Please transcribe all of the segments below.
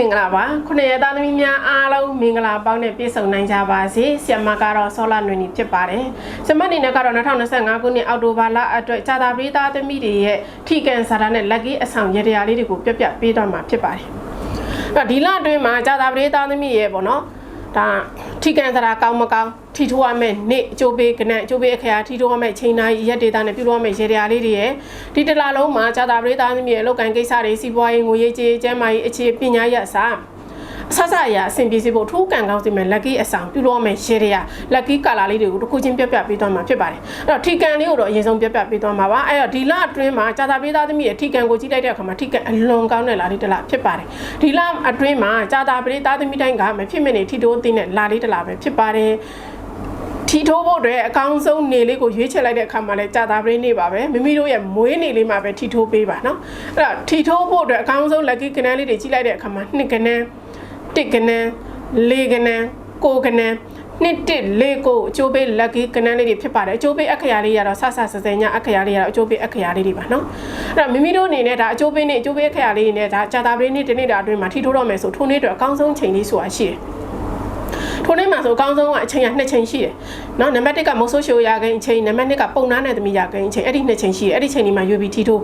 မင်္ဂလာပါခုနှစ်ရက်သားသမီးများအားလုံးမင်္ဂလာပေါင်းနဲ့ပြည့်စုံနိုင်ကြပါစေဆီယမကတော့ဆောလာနွေနေဖြစ်ပါတယ်ဆီယမအနေနဲ့ကတော့2025ခုနှစ်အောက်တိုဘာလအတွက်ဂျာတာပရိသတ်သမီးတွေရဲ့ထိကန်စာတာနဲ့လက်ကီးအဆောင်ရတရားလေးတွေကိုပြပြပေးတော့မှာဖြစ်ပါတယ်အဲ့တော့ဒီလအတွင်းမှာဂျာတာပရိသတ်သမီးရဲ့ပေါ့နော် ဒါထိကန်စာတာကောင်းမကောင်းထီထိုးရမယ့်နေ့အကျိုးပေးကနံအကျိုးပေးအခရာထီထိုးရမယ့်ချိန်တိုင်းရက်ဒေတာနဲ့ပြုလုပ်ရမယ့်ရေတရားလေးတွေရဲ့ဒီတစ်လားလုံးမှာဂျာတာပရိသတ်သမီးရဲ့အလုပ်ကိုင်ကိစ္စတွေစီးပွားရေးငွေရေးကြေးကျန်းမာရေးအခြေပညာရေးအစား အဆဆအရာအဆင်ပြေစေဖို့ထိုးကန်ကောင်းစီမဲ့ lucky အဆောင်ပြုလုပ်ရမယ့်ရေတွေက lucky color လေးတွေကိုတစ်ခုချင်းပြပြပေးသွားမှာဖြစ်ပါတယ်အဲ့တော့ထီကန်လေးကိုတော့အရင်ဆုံးပြပြပေးသွားမှာပါအဲ့တော့ဒီလအတွင်းမှာဂျာတာပေးသားသမီးရဲ့ထီကန်ကိုကြည့်လိုက်တဲ့အခါမှာထီကန်အလွန်ကောင်းတဲ့လာလေးတစ်လားဖြစ်ပါတယ်ဒီလအတွင်းမှာဂျာတာပေးသားသမီးတိုင်းကမဖြစ်မနေထီတိုးသိတဲ့လာလေးတစ်လားပဲဖြစ်ပါတယ်ထီထိုးဖို့အတွက်အကောင်းဆုံးနေလေးကိုရွေးချယ်လိုက်တဲ့အခါမှာလည်းကြာတာပရင်းနေပါပဲမိမိတို့ရဲ့မွေးနေလေးမှာပဲထီထိုးပေးပါနော်အဲ့တော့ထီထိုးဖို့အတွက်အကောင်းဆုံး lucky ကနန်းလေးတွေကြီးလိုက်တဲ့အခါမှာနှစ်ကနန်း တစ်ကနန်းလေးကနန်းကိုကနန်းနှစ်တစ်လေးကိုအကျိုးပေး lucky ကနန်းလေးတွေဖြစ်ပါတယ်အကျိုးပေးအခရာလေးရတော့ဆဆဆစညအခရာလေးရတော့အကျိုးပေးအခရာလေးတွေပါနော်အဲ့တော့မိမိတို့အနေနဲ့ဒါအကျိုးပေးနေအကျိုးပေးအခရာလေးတွေနဲ့ဒါကြာတာပရင်းနေတနေ့တာအတွင်းမှာထီထိုးတော့မယ်ဆိုထိုးနေ့အတွက်အကောင်းဆုံးချိန်လေးဆိုတာရှိတယ် ထိုနေ့မှာဆိုအကောင်းဆုံးကအချိန်က2ချိန်ရှိတယ်။နော်နံပါတ်1ကမုတ်ဆိုးရှိုရာကိန်းအချိန်နံပါတ်2ကပုံနာနဲ့သမီးရာကိန်းအချိန်အဲ့ဒီ2ချိန်ရှိတယ်။အဲ့ဒီချိန်ဒီမှာရွေးပြီးထီထိုး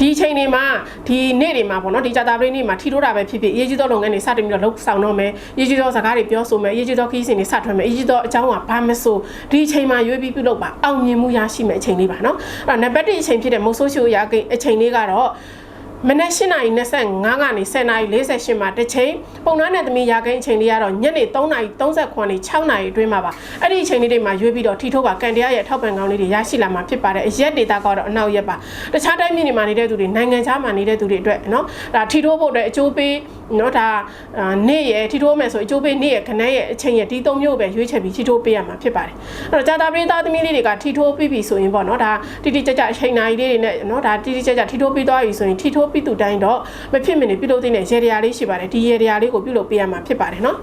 ဒီချိန်ဒီမှာဒီနေ့တွေမှာပေါ့နော်ဒီကြာတာပရိနေ့မှာထီထိုးတာပဲဖြစ်ဖြစ်အရေးကြီးသောလုပ်ငန်းတွေစတင်ပြီးတော့လှုပ်ဆောင်တော့မယ်။အရေးကြီးသောစကားတွေပြောဆိုမယ်။အရေးကြီးသောခီးစဉ်တွေစထွင်မယ်။အရေးကြီးသောအကြောင်းကဘာမဆိုဒီချိန်မှာရွေးပြီးပြုလုပ်ပါအောင်မြင်မှုရရှိမယ်အချိန်လေးပါနော်။အဲ့တော့နံပါတ်1အချိန်ဖြစ်တဲ့မုတ်ဆိုးရှိုရာကိန်းအချိန်လေးကတော့ မနက်၈နာရီ25ကနေ10နာရီ48မှာတစ်ချိန်ပုံနှမ်းနဲ့သမီးရာကိန်းအချိန်လေးကတော့ညနေ3နာရီ39နဲ့6နာရီအတွင်းမှာပါအဲ့ဒီအချိန်လေးတွေမှာရွေးပြီးတော့ထီထိုးပါကန်တရားရဲ့ထောက်ပံ့ကောင်းလေးတွေရရှိလာမှာဖြစ်ပါတယ်အရက်ဒေတာကတော့အနောက်ရက်ပါတခြားတိုင်းပြည်တွေမှာနေတဲ့သူတွေနိုင်ငံခြားမှာနေတဲ့သူတွေအတွက်နော်ဒါထီထိုးဖို့အတွက်အကျိုးပေးနော်ဒါနေ့ရထီထိုးမယ်ဆိုအကျိုးပေးနေ့ရခဏရဲ့အချိန်ရဒီ၃မျိုးပဲရွေးချယ်ပြီးထီထိုးပေးရမှာဖြစ်ပါတယ်အဲ့တော့ဂျာတာပရိသတ်သမီးလေးတွေကထီထိုးပြီးပြီဆိုရင်ပေါ့နော်ဒါတိတိကျကျအချိန်နာရီလေးတွေနဲ့နော်ဒါတိတိကျကျထီထိုးပြီးသွားပြီဆိုရင်ထီထိုးပြီးသူတိုင်းတော့မဖြစ်မနေပြုလုပ်သင့်တဲ့ရေတရာလေးရှိပါတယ်ဒီရေတရာလေးကိုပြုလုပ်ပေးရမှာဖြစ်ပါတယ်နော်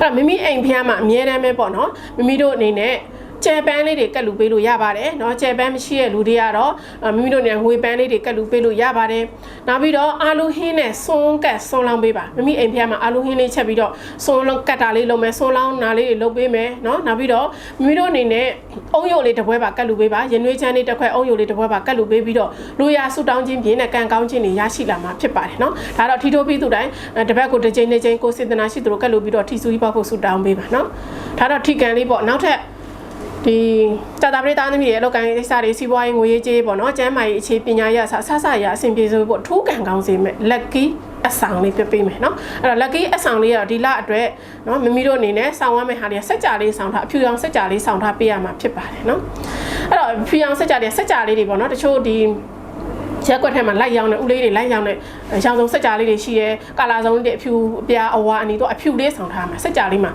အဲ့တော့မိမိအိမ်ဖျားမှာအမြဲတမ်းပဲပေါ့နော်မိမိတို့အနေနဲ့ ကျဲပန်းလေးတွေကတ်လူပေးလို့ရပါတယ်เนาะကျဲပန်းမရှိတဲ့လူတွေကတော့မိမိတို့နေငွေပန်းလေးတွေကတ်လူပေးလို့ရပါတယ်နောက်ပြီးတော့အာလူဟင်းနဲ့စွန်းကတ်စွန်းလောင်းပေးပါမိမိအိမ်ဖျားမှာအာလူဟင်းလေးချက်ပြီးတော့စွန်းလောင်းကတ်တာလေးလုပ်မယ်စွန်းလောင်းနာလေးတွေလုပ်ပေးမယ်เนาะနောက်ပြီးတော့မိမိတို့အနေနဲ့အုံယုတ်လေးတစ်ပွဲပါကတ်လူပေးပါရင်နွေးချမ်းလေးတစ်ခွက်အုံယုတ်လေးတစ်ပွဲပါကတ်လူပေးပြီးတော့လူရဆူတောင်းခြင်းပြင်းနဲ့ကံကောင်းခြင်းတွေရရှိလာမှာဖြစ်ပါတယ်เนาะဒါတော့ထီထိုးပြီးသူတိုင်းတစ်ပတ်ကိုတစ်ချိန်တစ်ချိန်ကိုစေတနာရှိသူတို့ကတ်လူပြီးတော့ထီဆူကြီးပေါက်ဖို့ဆူတောင်းပေးပါเนาะဒါတော့ထီကန်လေးပေါ့နောက်ထပ် ဒီတာတာပရိသတ်သမီးရဲ့လောက်ကိုင်းကိစ္စတွေစီးပွားရေးငွေရေးကြေးပေါ့နော်ကျန်းမာရေးအခြေပညာရေးအစဆဆရအဆင်ပြေစေဖို့ထိုးကန်ကောင်းစေမဲ့ lucky အဆောင်လေးပြပေးမယ်နော်အဲ့တော့ lucky အဆောင်လေးကတော့ဒီလအတွက်နော်မမီတို့အနေနဲ့ဆောင်ရမယ့်ဟာတွေကစက်ကြလေးဆောင်ထားအဖြူရောင်စက်ကြလေးဆောင်ထားပေးရမှာဖြစ်ပါတယ်နော်အဲ့တော့ဖြူရောင်စက်ကြလေးစက်ကြလေးတွေပေါ့နော်တချို့ဒီ ရက်ကွက်ထဲမှာလိုက်ရောင်းတဲ့ဦးလေးတွေလိုက်ရောင်းတဲ့ရောင်စုံစက်ကြလေးတွေရှိရဲကာလာစုံတွေအဖြူအပြားအဝါအနီတော့အဖြူလေးဆောင်ထားမှာစက်ကြလေးမှာ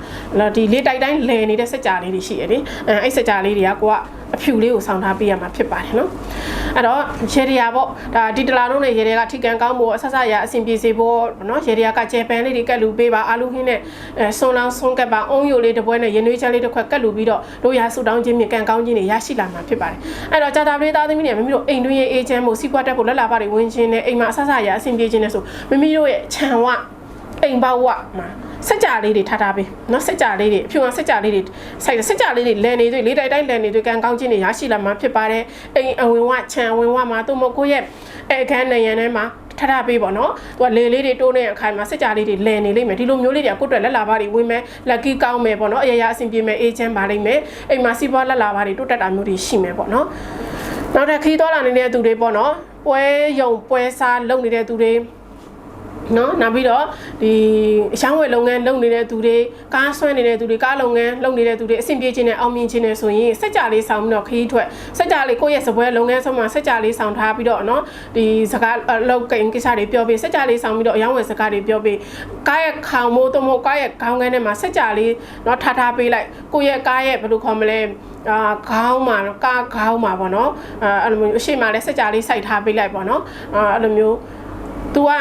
ဒီလေးတိုက်တိုင်းလဲနေတဲ့စက်ကြလေးတွေရှိရတယ်အဲအဲ့စက်ကြလေးတွေကကိုက အဖြူလေးကိုဆောင်ထားပေးရမှာဖြစ်ပါတယ်နော်အဲ့တော့ရေဒီယာပေါ့ဒါဒီတလာလုံးနဲ့ရေဒီယာကထိကန်ကောင်းဖို့အဆက်ဆက်ရအဆင်ပြေစေဖို့နော်ရေဒီယာကကျဲပန်းလေးတွေကတ်လူပေးပါအာလူဟင်းနဲ့အဲဆွန်လောင်းဆွန်ကပ်ပါအုံးယိုလေးတစ်ပွဲနဲ့ရင်းနှွေးချလေးတစ်ခွက်ကတ်လူပြီးတော့တို့ရဆူတောင်းခြင်းမြကန်ကောင်းခြင်းတွေရရှိလာမှာဖြစ်ပါတယ်အဲ့တော့ကြာတာပလေးသားသမီးတွေမိမိတို့အိမ်တွင်းရေးအေးချမ်းမှုစီးပွားတက်ဖို့လက်လာပါတွေဝင်ခြင်းနဲ့အိမ်မှာအဆက်ဆက်ရအဆင်ပြေခြင်းနဲ့ဆိုမိမိတို့ရဲ့ခြံဝအိမ်ပေါဝမှာ စက်ကြလေးတွေထားထားပေးနော်စက်ကြလေးတွေအဖြူအောင်စက်ကြလေးတွေစိုက်စက်ကြလေးတွေလန်နေတွေ့လေးတိုက်တိုက်လန်နေတွေ့ကံကောင်းခြင်းတွေရရှိလာမှာဖြစ်ပါတယ်အိမ်အဝင်ဝခြံအဝင်ဝမှာသူမကိုရဲ့အဲခန်းနေရန်ထဲမှာထထပေးပေါ့နော်သူကလေလေးတွေတိုးနေအခိုင်မှာစစ်ကြလေးတွေလည်နေလိမ့်မယ်ဒီလိုမျိုးလေးတွေကကိုယ့်အတွက်လက်လာပါတွေဝင်မယ်လက်ကီးကောင်းမယ်ပေါ့နော်အရရအဆင်ပြေမယ်အေးချမ်းပါလိမ့်မယ်အိမ်မှာစီးပွားလက်လာပါတွေတိုးတက်တာမျိုးတွေရှိမယ်ပေါ့နော်နောက်ထပ်ခီးသွားလာနေတဲ့သူတွေပေါ့နော်ပွဲယုံပွဲစားလုပ်နေတဲ့သူတွေ နော်နောက်ပြီးတော့ဒီအချောင်းဝယ်လုပ်ငန်းလုပ်နေတဲ့သူတွေကားဆွဲနေတဲ့သူတွေကားလုပ်ငန်းလုပ်နေတဲ့သူတွေအဆင်ပြေခြင်းနဲ့အောင်မြင်ခြင်းနဲ့ဆိုရင်စက်ကြလေးဆောင်ပြီးတော့ခရီးထွက်စက်ကြလေးကိုယ့်ရဲ့စပွဲလုပ်ငန်းဆုံးမှာစက်ကြလေးဆောင်ထားပြီးတော့နော်ဒီစကားလောက်ကိန်းကိစ္စတွေပြောပြီးစက်ကြလေးဆောင်ပြီးတော့အယောင်းဝယ်စကားတွေပြောပြီးကားရဲ့ခေါင်မိုးတမို့ကားရဲ့ခေါင်းကန်းထဲမှာစက်ကြလေးနော်ထားထားပေးလိုက်ကိုယ့်ရဲ့ကားရဲ့ဘယ်လိုခေါ်မလဲအာခေါင်းမှာကားခေါင်းမှာပေါ့နော်အဲအဲ့လိုမျိုးအရှိမလဲစက်ကြလေးစိုက်ထားပေးလိုက်ပေါ့နော်အဲအဲ့လိုမျိုး तू က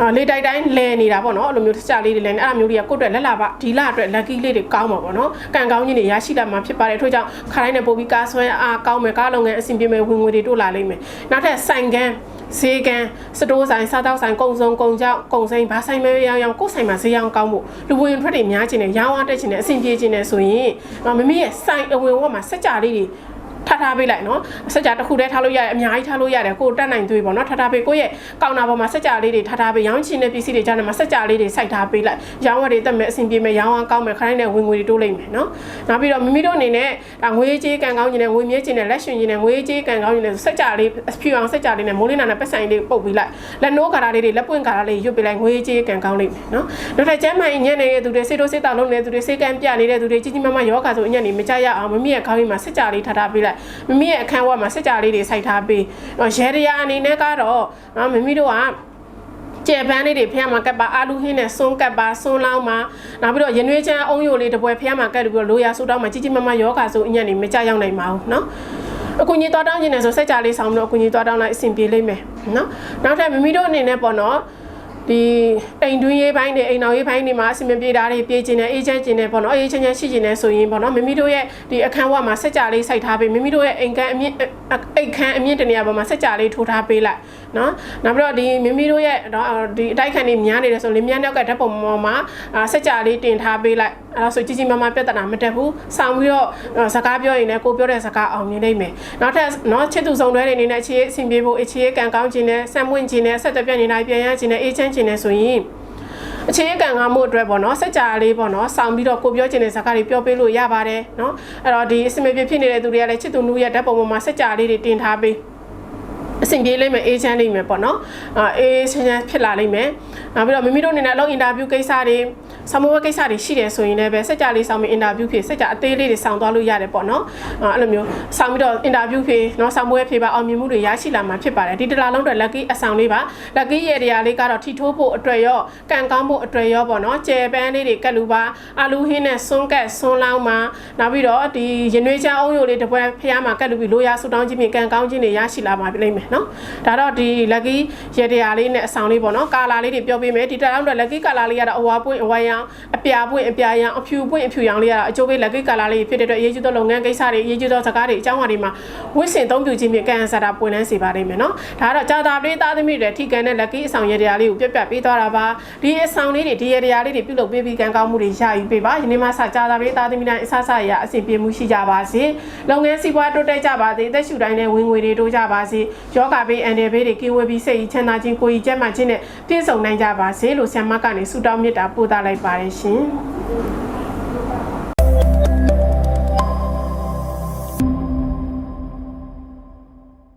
အာလေတိုက်တိုင်းလဲနေတာပေါ့နော်အဲ့လိုမျိုးစကြလေးတွေလဲနေအဲ့လိုမျိုးတွေကကိုယ့်အတွက်လက်လာပါဒီလအတွက် lucky လေးတွေကောင်းမှာပေါ့နော်ကံကောင်းခြင်းတွေရရှိလာမှာဖြစ်ပါတယ်ထို့ကြောင့်ခါတိုင်းနဲ့ပို့ပြီးကားဆွဲအားကောင်းမယ်ကားလုပ်ငန်းအဆင်ပြေမယ်ဝင်ငွေတွေတိုးလာလိမ့်မယ်နောက်ထပ်ဆိုင်ကန်းဈေးကန်းစတိုးဆိုင်စားတောက်ဆိုင်ကုံစုံကုံကြောက်ကုံဆိုင်ဘာဆိုင်မဲရောင်းရောင်းကိုယ်ဆိုင်မှာဈေးရောင်းကောင်းဖို့လူဝင်ထွက်တွေများခြင်းနဲ့ရောင်းအားတက်ခြင်းနဲ့အဆင်ပြေခြင်းနဲ့ဆိုရင်မမီးရဲ့ဆိုင်အဝင်ဝတ်မှာစကြလေးတွေ ထားထားပေးလိုက်နော်စက်ကြတစ်ခုတည်းထားလို့ရတယ်အများကြီးထားလို့ရတယ်ကိုယ်တက်နိုင်သွေးပေါ့နော်ထားထားပေးကိုယ့်ရဲ့ကောင်နာပေါ်မှာစက်ကြလေးတွေထားထားပေးရောင်းချင်တဲ့ပစ္စည်းတွေကြားထဲမှာစက်ကြလေးတွေစိုက်ထားပေးလိုက်ရောင်းဝယ်တွေတက်မဲ့အဆင်ပြေမဲ့ရောင်းအောင်ကောင်းမဲ့ခိုင်းတဲ့ဝင်ငွေတွေတိုးလိုက်မယ်နော်နောက်ပြီးတော့မိမိတို့အနေနဲ့ဒါငွေကြေးကန်ကောင်းခြင်းနဲ့ငွေမြဲခြင်းနဲ့လက်ရှင်ခြင်းနဲ့ငွေကြေးကန်ကောင်းခြင်းနဲ့စက်ကြလေးဖြူအောင်စက်ကြလေးနဲ့မိုးလင်းနာနဲ့ပတ်ဆိုင်လေးပုတ်ပေးလိုက်လက်နိုးကာရာလေးတွေလက်ပွင့်ကာရာလေးရွတ်ပေးလိုက်ငွေကြေးကန်ကောင်းလိုက်မယ်နော်နောက်ထပ်ကျမ်းမာရေးညံ့နေတဲ့သူတွေစေတိုစေတောက်လုံးနေတဲ့သူတွေစေကန်းပြနေတဲ့သူတွေကြီးကြီးမားမားယောဂါဆိုအညံ့နေမကြရအောင်မမိရဲ့ခေါင်းကြီးမှာစက်ကြလေးထားထားပေးလိုကမမိရဲ့အခန်းဝတ်မှာစက်ကြလေးတွေစိုက်ထားပေးတော့ရဲရရာအနေနဲ့ကတော့နော်မမိတို့ကကျဲပန်းလေးတွေဖះမှာကပ်ပါအာလူဟင်းနဲ့စွန်းကပ်ပါစွန်းလောင်းမှာနောက်ပြီးတော့ရနွေးချမ်းအုံယိုလေးတပွဲဖះမှာကပ်ပြီးတော့လိုရာဆူတောင်းမှာကြီးကြီးမားမားယောဂါဆိုအညံ့နေမကြရောက်နိုင်ပါဘူးเนาะအကူကြီးသွားတောင်းခြင်းနဲ့ဆိုစက်ကြလေးဆောင်ပြီးတော့အကူကြီးသွားတောင်းလိုက်အဆင်ပြေလိမ့်မယ်เนาะနောက်ထပ်မမိတို့အနေနဲ့ပေါ့နော် ဒီအိမ်တွင်းရေးပိုင်းတွေအိမ်တော်ရေးပိုင်းတွေမှာအစီအမံပြေတာတွေပြေးခြင်းနဲ့အေးချမ်းခြင်းနဲ့ပေါ့နော်အေးချမ်းချမ်းရှိခြင်းနဲ့ဆိုရင်ပေါ့နော်မိမိတို့ရဲ့ဒီအခန်းဝမှာစက်ကြလေးစိုက်ထားပေးမိမိတို့ရဲ့အိမ်ကန်းအမြင့်အိမ်ခန်းအမြင့်တနေရာပေါ်မှာစက်ကြလေးထိုးထားပေးလိုက်နော်နောက်ပြီးတော့ဒီမိမိတို့ရဲ့ဒီအတိုက်ခံတွေများနေတယ်ဆိုလင်းမြန်းနောက်ကဓာတ်ပုံပေါ်မှာစက်ကြလေးတင်ထားပေးလိုက် အဲ့ဒါဆိုကြီးကြီးမားမားပြဿနာမတက်ဘူးဆောင်းပြီးတော့စကားပြောရင်လည်းကိုပြောတဲ့စကားအောင်မြင်နိုင်မယ်နောက်ထပ်နော်ချစ်သူဆောင်တွဲတွေအနေနဲ့အခြေအဆင်ပြေဖို့အခြေကံကောင်းခြင်းနဲ့ဆက်မွင့်ခြင်းနဲ့ဆက်သွယ်ပြနေတာပြန်ရခြင်းနဲ့အေးချမ်းခြင်းနဲ့ဆိုရင်အချင်းကံကားမှုအတွက်ပေါ့နော်စက်ကြလေးပေါ့နော်ဆောင်းပြီးတော့ကိုပြောချင်တဲ့စကားတွေပြောပေးလို့ရပါတယ်နော်အဲ့တော့ဒီအစမပြေဖြစ်နေတဲ့သူတွေကလည်းချစ်သူနူးရဲ့ဓာတ်ပုံပေါ်မှာစက်ကြလေးတွေတင်ထားပေးအဆင်ပြေလိမ့်မယ်အေးချမ်းလိမ့်မယ်ပေါ့နော်အာအေးချမ်းချမ်းဖြစ်လာလိမ့်မယ်နောက်ပြီးတော့မိမိတို့အနေနဲ့အလုပ်အင်တာဗျူးကိစ္စတွေ ဆမဝကိစ္စတွေရှိတယ်ဆိုရင်လည်းပဲစက်ကြလေးဆောင်ပြီးအင်တာဗျူးဖြစ်စက်ကြအသေးလေးတွေဆောင်သွားလို့ရတယ်ပေါ့နော်အဲ့လိုမျိုးဆောင်ပြီးတော့အင်တာဗျူးဖြစ်နော်ဆောင်မွေးဖြစ်ပါအောင်မြင်မှုတွေရရှိလာမှာဖြစ်ပါတယ်ဒီတလားလုံးအတွက် lucky အဆောင်လေးပါ lucky ရဲ့နေရာလေးကတော့ထီထိုးဖို့အတွက်ရောကံကောင်းဖို့အတွက်ရောပေါ့နော်ကျယ်ပန်းလေးတွေကတ်လူပါအာလူဟင်းနဲ့စွန်းကတ်စွန်းလောင်းမှာနောက်ပြီးတော့ဒီရင်နွေးချမ်းအုံးယိုလေးတစ်ပွဲဖျားမှာကတ်လူပြီးလိုရာဆူတောင်းခြင်းဖြင့်ကံကောင်းခြင်းတွေရရှိလာမှာပြလိမ့်မယ်နော်ဒါတော့ဒီ lucky ရဲ့နေရာလေးနဲ့အဆောင်လေးပေါ့နော်ကာလာလေးတွေပြောပေးမယ်ဒီတလားလုံးအတွက် lucky ကာလာလေးကတော့အဝါပွင့်အဝါရောင်အပြာပွင့်အပြာရောင်အဖြူပွင့်အဖြူရောင်လေးကတော့အကျိုးပေး lucky ကာလာလေးဖြစ်တဲ့အတွက်အရေးကြီးသောလုပ်ငန်းကိစ္စတွေအရေးကြီးသောစကားတွေအကြောင်းအရာတွေမှာဝိစင်သုံးပြခြင်းဖြင့်ကံအစားတာပွင့်လန်းစေပါလိမ့်မယ်နော်ဒါကတော့ကြာတာပေးသားသမီးတွေထိကန်တဲ့ lucky အဆောင်ရဲ့နေရာလေးကိုပြပြပေးသွားတာပါဒီအဆောင်လေးတွေဒီရဲ့နေရာလေးတွေပြုလုပ်ပေးပြီးကံကောင်းမှုတွေရယူပေးပါယနေ့မှစကြာတာပေးသားသမီးတိုင်းအဆဆရအဆင်ပြေမှုရှိကြပါစေလုပ်ငန်းစီးပွားတိုးတက်ကြပါစေသက်ရှူတိုင်းနဲ့ဝင်ငွေတွေတိုးကြပါစေယောဂဘေးအန်တယ်ဘေးတွေကင်းဝေးပြီးစိတ်ချမ်းသာခြင်းကိုယ်ကြီးကျန်းမာခြင်းနဲ့ပြည့်စုံနိုင်ကြပါစေလို့ဆ iam မကနေဆုတောင်းမေတ္တာပို့သလိုက်ပါတယ်ရှင်